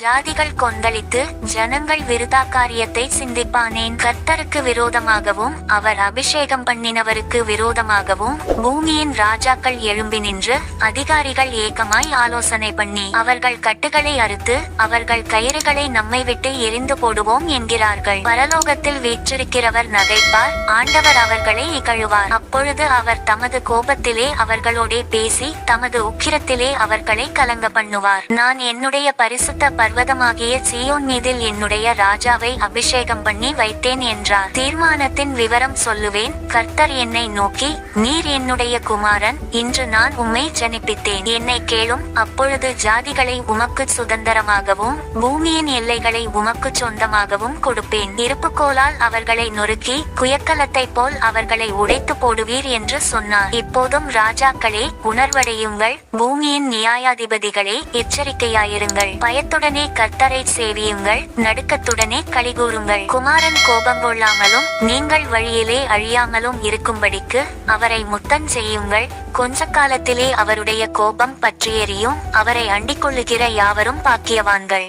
ஜாதிகள் கொந்தளித்து ஜனங்கள் விருதா காரியத்தை சிந்திப்பானேன் கர்த்தருக்கு விரோதமாகவும் அவர் அபிஷேகம் பண்ணினவருக்கு விரோதமாகவும் பூமியின் ராஜாக்கள் எழும்பி நின்று அதிகாரிகள் ஏகமாய் ஆலோசனை பண்ணி அவர்கள் கட்டுகளை அறுத்து அவர்கள் கயிறுகளை நம்மை விட்டு எரிந்து போடுவோம் என்கிறார்கள். பரலோகத்தில் வீற்றிருக்கிறவர் நகைப்பார் ஆண்டவர் அவர்களை இகழுவார். அப்பொழுது அவர் தமது கோபத்திலே அவர்களோடே பேசி தமது உக்கிரத்திலே அவர்களை கலங்க பண்ணுவார். நான் என்னுடைய பரிசுத்த பர்வதமாகிய சியோன் மீதில் என்னுடைய ராஜாவை அபிஷேகம் பண்ணி வைத்தேன் என்றார். தீர்மானத்தின் விவரம் சொல்லுவேன். கர்த்தர் என்னை நோக்கி நீர் என்னுடைய குமாரன் இன்று நான் உம்மை ஜனிப்பித்தேன். என்னை கேளும் அப்பொழுது ஜாதிகளை உமக்கு சுதந்திரமாகவும் பூமியின் எல்லைகளை உமக்கு சொந்தமாகவும் கொடுப்பேன். இருப்புக்கோலால் அவர்களை நொறுக்கி குயக்கலத்தைப் போல் அவர்களை உடைத்து போடுவீர் என்று சொன்னார். இப்போதும் ராஜாக்களே உணர்வடையுங்கள். பூமியின் நியாயாதிபதிகளே எச்சரிக்கையாயிருங்கள். பயத்துடன் கர்த்தரை சேவியுங்கள் நடுக்கத்துடனே கலிகூறுங்கள் குமாரன் கோபம் கொள்ளாமலும் நீங்கள் வழியிலே அழியாமலும் இருக்கும்படிக்கு அவரை முத்தம் செய்யுங்கள். கொஞ்ச காலத்திலே அவருடைய கோபம் பற்றியெறியும் அவரை அண்டிக் கொள்ளுகிற யாவரும் பாக்கியவான்கள்.